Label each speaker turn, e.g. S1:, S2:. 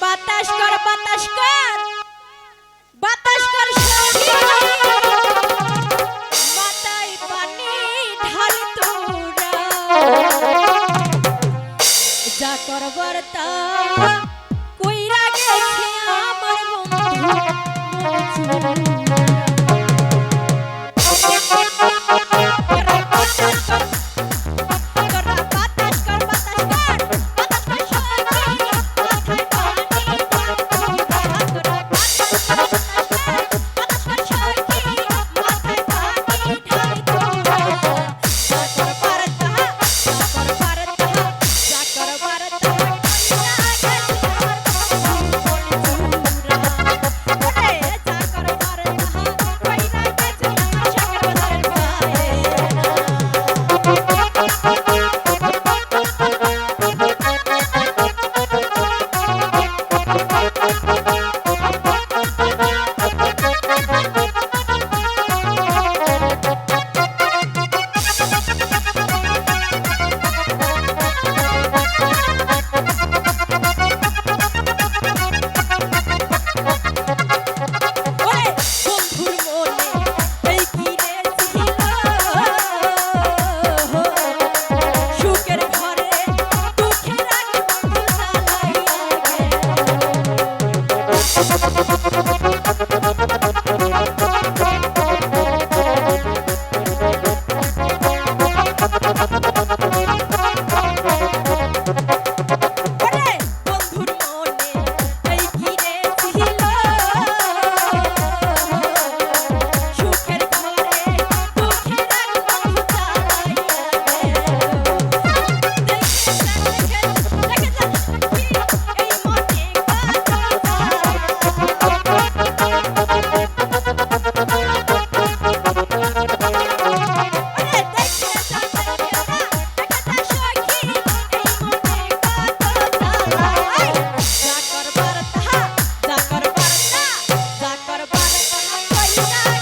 S1: বাতাস কর বাতাস কর। বাতাস কর মাথায় পানি ঢাল তোরা। যা করবার তা কইরা গেছে আমার বন্ধু। Bye.